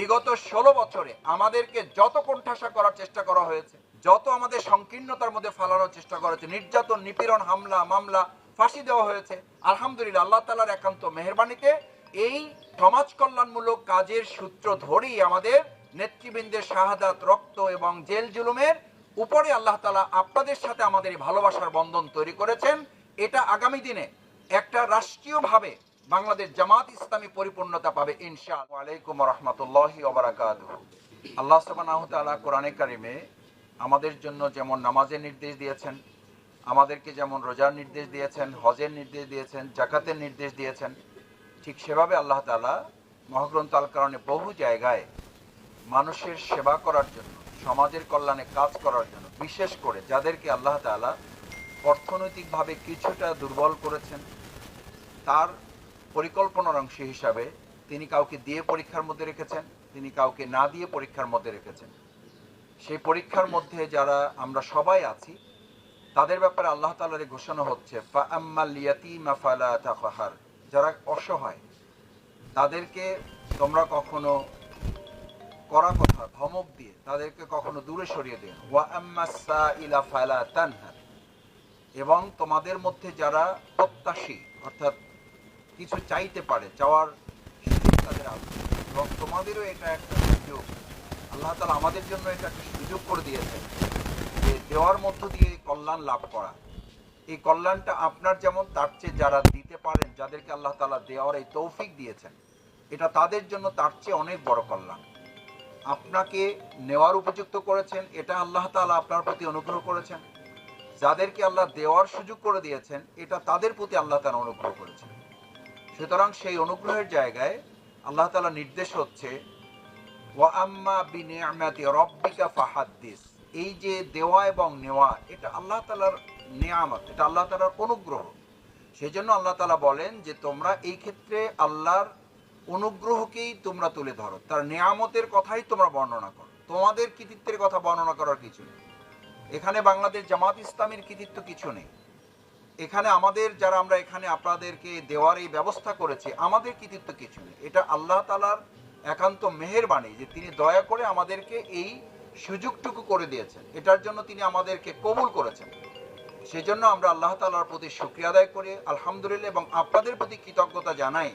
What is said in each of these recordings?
বিগত ষোলো বছরে আমাদেরকে যত কোণঠাসা করার চেষ্টা করা হয়েছে, যত আমাদের সংকীর্ণতার মধ্যে ফালানোর চেষ্টা করা হয়েছে, নির্যাতন, নিপীড়ন, হামলা, মামলা, ফাঁসি দেওয়া হয়েছে, আলহামদুলিল্লাহ আল্লাহ তালার একান্ত মেহরবানিতে এই সমাজ কল্যাণমূলক কাজের সূত্র ধরেই আমাদের নেতৃবৃন্দের শাহাদাত, রক্ত এবং জেল জুলুমের উপরে আল্লাহ তালা আপনাদের সাথে আমাদের এই ভালোবাসার বন্ধন তৈরি করেছেন। এটা আগামী দিনে একটা রাষ্ট্রীয়ভাবে বাংলাদেশ জামাত ইসলামী পরিপূর্ণতা পাবে ইনশা আলাইকুম রহমতুল্লাহ আল্লাহ তাআলা কোরআনে কারিমে আমাদের জন্য যেমন নামাজের নির্দেশ দিয়েছেন, আমাদেরকে যেমন রোজার নির্দেশ দিয়েছেন, হজের নির্দেশ দিয়েছেন, জাকাতের নির্দেশ দিয়েছেন, ঠিক সেভাবে আল্লাহ তাআলা মহাগ্রন্থ আল কারণে বহু জায়গায় মানুষের সেবা করার জন্য, সমাজের কল্যাণে কাজ করার জন্য, বিশেষ করে যাদেরকে আল্লাহ তাআলা অর্থনৈতিকভাবে কিছুটা দুর্বল করেছেন, তার পরিকল্পনার অংশ হিসাবে তিনি কাউকে দিয়ে পরীক্ষার মধ্যে রেখেছেন, তিনি কাউকে না দিয়ে পরীক্ষার মধ্যে রেখেছেন। সেই পরীক্ষার মধ্যে যারা আমরা সবাই আছি, তাদের ব্যাপারে আল্লাহ তাআলার এই ঘোষণা হচ্ছে যারা অসহায়, তাদেরকে তোমরা কখনো করা কথা, ধমক দিয়ে তাদেরকে কখনো দূরে সরিয়ে দিও এবং তোমাদের মধ্যে যারা প্রত্যাশী, অর্থাৎ কিছু চাইতে পারে, চাওয়ার সুযোগ তাদের আছে। এবং তোমাদেরও এটা একটা সুযোগ। আল্লাহ তালা আমাদের জন্য এটা একটা সুযোগ করে দিয়েছেন যে দেওয়ার মধ্য দিয়ে কল্যাণ লাভ করা। এই কল্যাণটা আপনার যেমন, তার চেয়ে যারা দিতে পারেন, যাদেরকে আল্লাহ তালা দেওয়ার এই তৌফিক দিয়েছেন, এটা তাদের জন্য তার চেয়ে অনেক বড় কল্যাণ। আপনাকে নেওয়ার উপযুক্ত করেছেন, এটা আল্লাহ তাআলা আপনার প্রতি অনুগ্রহ করেছেন। যাদেরকে আল্লাহ দেওয়ার সুযোগ করে দিয়েছেন, এটা তাদের প্রতি আল্লাহ তাআলা অনুগ্রহ করেছেন। সুতরাং সেই অনুগ্রহের জায়গায় আল্লাহ তাআলা নির্দেশ হচ্ছে রাব্বিকা এই যে দেওয়া এবং নেওয়া, এটা আল্লাহ তাআলার নিয়ামত, এটা আল্লাহ তাআলার অনুগ্রহ। সেজন্য আল্লাহ তাআলা বলেন যে, তোমরা এই ক্ষেত্রে আল্লাহর অনুগ্রহকেই তোমরা তুলে ধরো। তার নিয়ামতের কথাই তোমরা বর্ণনা করো। তোমাদের কৃতিত্বের কথা বর্ণনা করার কিছু নেই। এখানে বাংলাদেশ জামাত ইসলামের কৃতিত্ব কিছু নেই। এখানে আমাদের যারা আমরা এখানে আপনাদেরকে দেওয়ার এই ব্যবস্থা করেছি, আমাদের কৃতিত্ব কিছু নেই। এটা আল্লাহ তালার একান্ত মেহেরবাণী যে তিনি দয়া করে আমাদেরকে এই সুযোগটুকু করে দিয়েছেন। এটার জন্য তিনি আমাদেরকে কবুল করেছেন। সেজন্য আমরা আল্লাহ তালার প্রতি শুক্রিয়া আদায় করি। আলহামদুলিল্লাহ, এবং আপনাদের প্রতি কৃতজ্ঞতা জানাই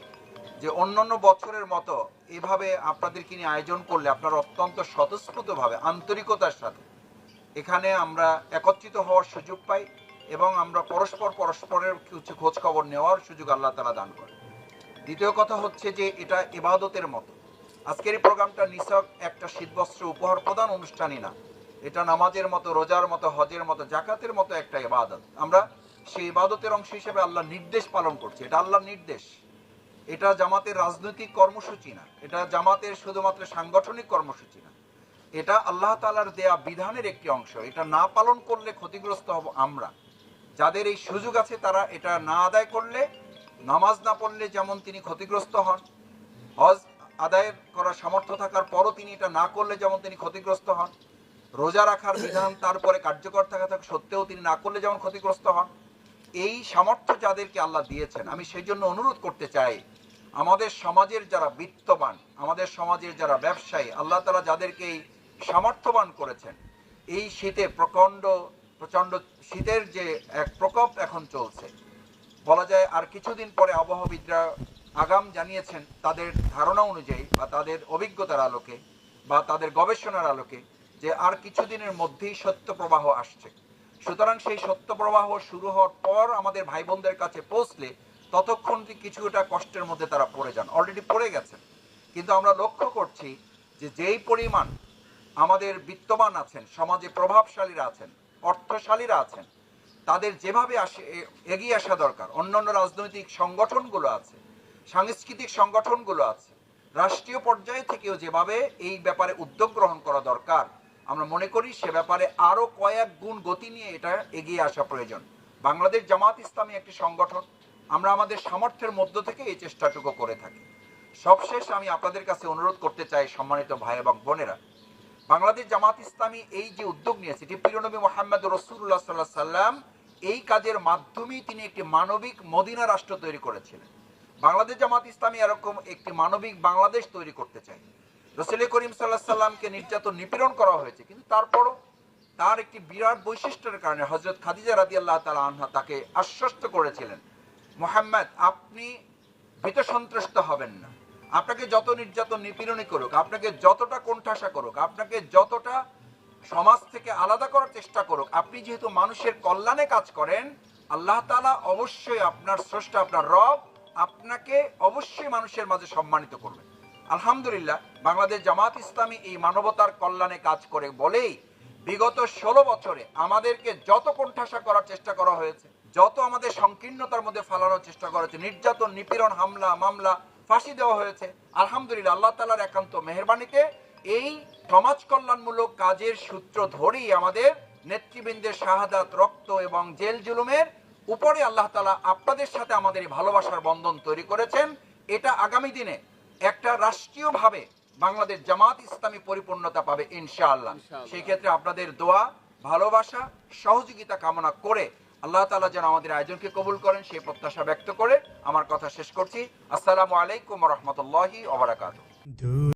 যে অন্যান্য বছরের মতো এভাবে আপনাদেরকে নিয়ে আয়োজন করলে আপনারা অত্যন্ত স্বতঃস্ফূর্তভাবে, আন্তরিকতার সাথে এখানে আমরা একত্রিত হওয়ার সুযোগ পাই। এবং আমরা পরস্পর পরস্পরের কিছু খোঁজ খবর নেওয়ার সুযোগ আল্লাহ তালা দান করে দ্বিতীয় কথা হচ্ছে যে এটা ইবাদতের মতো। আজকের এই প্রোগ্রামটা নিছক একটা শীতবস্ত্র উপহার প্রদান অনুষ্ঠানই না। এটা নামাজের মতো, রোজার মতো, হজের মতো, জাকাতের মতো একটা ইবাদত। আমরা সেই ইবাদতের অংশ হিসেবে আল্লাহ নির্দেশ পালন করছি। এটা আল্লাহর নির্দেশ। এটা জামাতের রাজনৈতিক কর্মসূচি না। এটা জামাতের শুধুমাত্র সাংগঠনিক কর্মসূচি না। এটা আল্লাহ তালার দেয়া বিধানের একটি অংশ। এটা না পালন করলে ক্ষতিগ্রস্ত হব আমরা। যাদের এই সুযোগ আছে, তারা এটা না আদায় করলে, নামাজ না পড়লে যেমন তিনি ক্ষতিগ্রস্ত হন, হজ আদায় করার সামর্থ্য থাকার পরও তিনি এটা না করলে যেমন তিনি ক্ষতিগ্রস্ত হন, রোজা রাখার বিধান তারপরে কার্যকর থাকা থাকা সত্ত্বেও তিনি না করলে যেমন ক্ষতিগ্রস্ত হন, এই সামর্থ্য যাদেরকে আল্লাহ দিয়েছেন, আমি সেই জন্য অনুরোধ করতে চাই, আমাদের সমাজের যারা বিত্তবান, আমাদের সমাজের যারা ব্যবসায়ী, আল্লাহ তালা যাদেরকে এই সামর্থ্যবান করেছেন, এই শীতে প্রচণ্ড প্রচণ্ড শীতের যে এক প্রকোপ এখন চলছে। বলা যায় আর কিছুদিন পরে আবহাওয়াবিদরা আগাম জানিয়েছেন, তাদের ধারণা অনুযায়ী বা তাদের অভিজ্ঞতার আলোকে বা তাদের গবেষণার আলোকে যে আর কিছুদিনের মধ্যেই সত্য প্রবাহ আসছে। সুতরাং সেই সত্য প্রবাহ শুরু হওয়ার পর আমাদের ভাই বোনদের কাছে পৌঁছলে ততক্ষণ কিছুটা কষ্টের মধ্যে তারা পড়ে যান। অলরেডি পড়ে গেছেন। কিন্তু আমরা লক্ষ্য করছি যে যেই পরিমাণ আমাদের বিত্তমান আছেন, সমাজে প্রভাবশালীরা আছেন অর্থশালীরা আছেন। তাদের যেভাবে আসে এগিয়ে আসা দরকার। অন্যান্য রাজনৈতিক সংগঠনগুলো আছে, সাংস্কৃতিক সংগঠনগুলো আছে। রাষ্ট্রীয় পর্যায়ে থেকেও যেভাবে এই ব্যাপারে উদ্যোগ গ্রহণ করা দরকার, আমরা মনে করি সে ব্যাপারে আরও কয়েক গুণ গতি নিয়ে এটা এগিয়ে আসা প্রয়োজন। বাংলাদেশ জামাত ইসলামী একটি সংগঠন। আমরা আমাদের সামর্থ্যের মধ্য থেকে এই চেষ্টাটুকু করে থাকি। সবশেষ আমি আপনাদের কাছে অনুরোধ করতে চাই সম্মানিত ভাই এবং বোনেরা বাংলাদেশ জামাত ইসলামী এই যে উদ্যোগ নিয়েছে এটি প্রিয়নবী মোহাম্মদ রসুল্লাহ সাল্লাহ সাল্লাম এই কাজের মাধ্যমেই তিনি একটি মানবিক মদিনা রাষ্ট্র তৈরি করেছিলেন। বাংলাদেশ জামাত ইসলামী এরকম একটি মানবিক বাংলাদেশ তৈরি করতে চাই রসুল করিম সাল্লাহ সাল্লামকে নির্যাতন নিপীড়ন করা হয়েছে, কিন্তু তারপরও তার একটি বিরাট বৈশিষ্ট্যের কারণে হজরত খাদিজা রাদি আল্লাহ তালা আনহা তাকে আশ্বস্ত করেছিলেন, মোহাম্মদ, আপনি ভীত সন্ত্রস্ত হবেন না। আপনাকে যত নির্যাতন নিপীড়নই করুক, আপনাকে যতটা কোণঠাসা করুক, আপনাকে যতটা সমাজ থেকে আলাদা করার চেষ্টা করুক, আপনি যেহেতু মানুষের কল্যাণে কাজ করেন, আল্লাহ তালা অবশ্যই আপনার স্রষ্টা, আপনার রব আপনাকে অবশ্যই মানুষের মাঝে সম্মানিত করবেন আলহামদুলিল্লাহ, বাংলাদেশ জামাত ইসলামী এই মানবতার কল্যাণে কাজ করে বলেই বিগত ষোলো বছরে আমাদেরকে যত কোণঠাসা করার চেষ্টা করা হয়েছে, যত আমাদের সংকীর্ণতার মধ্যে ফালানোর চেষ্টা করা হয়েছে, নির্যাতন, নিপীড়ন, হামলা, মামলা ফাঁসি দেওয়া হয়েছে। আলহামদুলিল্লাহ আল্লাহ তালার একান্ত মেহরবানিতে এই সমাজ কল্যাণমূলক কাজের সূত্র ধরেই আমাদের নেতৃবৃন্দের শাহাদাত রক্ত এবং জেল জুলুমের উপরে আল্লাহ তালা আপনাদের সাথে আমাদের এই ভালোবাসার বন্ধন তৈরি করেছেন। এটা আগামী দিনে একটা রাষ্ট্রীয়ভাবে বাংলাদেশ জামাত ইসলামী পরিপূর্ণতা পাবে ইনশাআল্লাহ। ইনশাআল্লাহ। সেই ক্ষেত্রে আপনাদের দোয়া ভালোবাসা সহযোগিতা কামনা করে আল্লাহ তালা যেন আমাদের আয়োজনকে কবুল করেন, সেই প্রত্যাশা ব্যক্ত করে আমার কথা শেষ করছি। আসসালামু আলাইকুম রহমতুল্লাহি